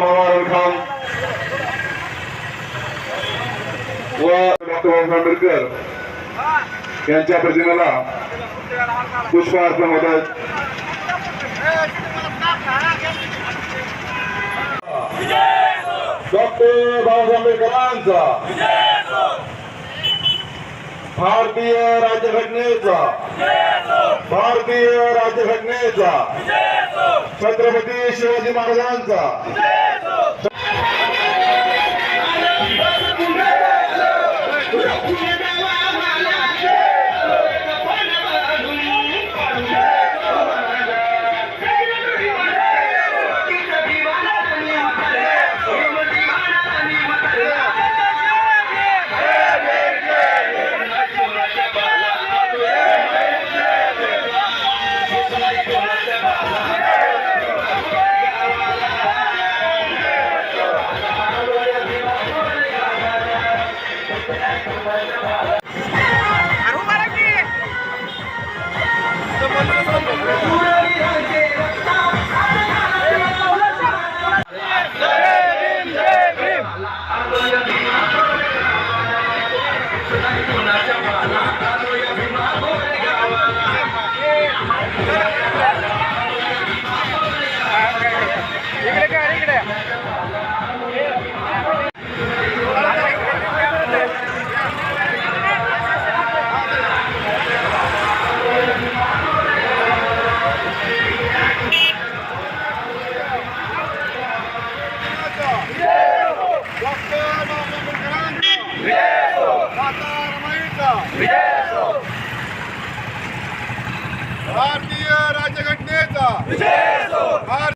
सावंत खान व डॉक्टर बाबासाहेब आंबेडकर यांच्या प्रतिमेला पुष्प अर्पण होत आहेत डॉक्टर बाबासाहेब आंबेडकरांचा. भारतीय राज्यघटनेचा. भारतीय राज्यघटनेचा. छत्रपती शिवाजी महाराजांचा. una भारतीय राज्यघटनेचा असे.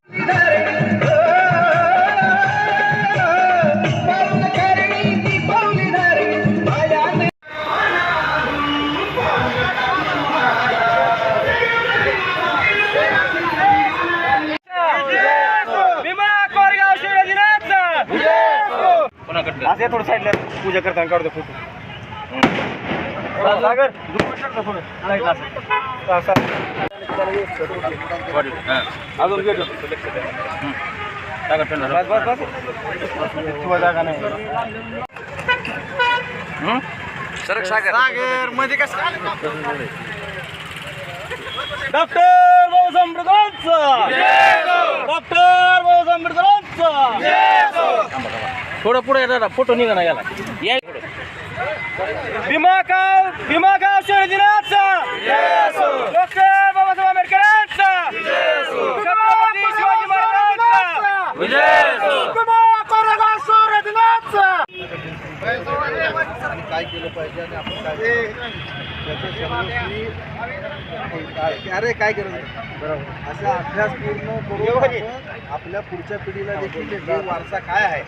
थोडं साईडला पूजा करताना काढतो फोटो. सागर. अजून घेतो बस बस बस. किंवा जागा नाही. सरक सागर. सागरमध्ये कसं डॉक्टर बाबासाहेब आंबेडकरांचा डॉक्टर बाबासाहेब आंबेडकरांचा थोडं पुढे फोटो निघा ना याला. या भीमा गाव भीमा गाव शहर दिनाचा डॉक्टर बाबासाहेब आंबेडकरांचा छत्रपती शिवाजी महाराजांचा भीमा कोरेगाव शहर दिनाचा काय केलं पाहिजे आणि आपण काय अरे काय करत बरोबर असा अभ्यास पूर्ण करून आपण आपल्या पुढच्या पिढीला देखील वारसा काय आहे?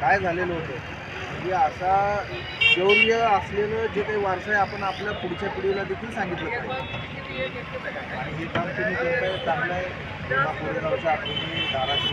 काय झालेलं होतं? म्हणजे असा शौर्य असलेलं जे काही वारसा आहे आपण आपल्या पुढच्या पिढीला देखील सांगितलं पाहिजे. आणि हे काम तुम्ही करताय चांगलं आहे. कोल्हापूर गावच्या आठवणी धाराशिव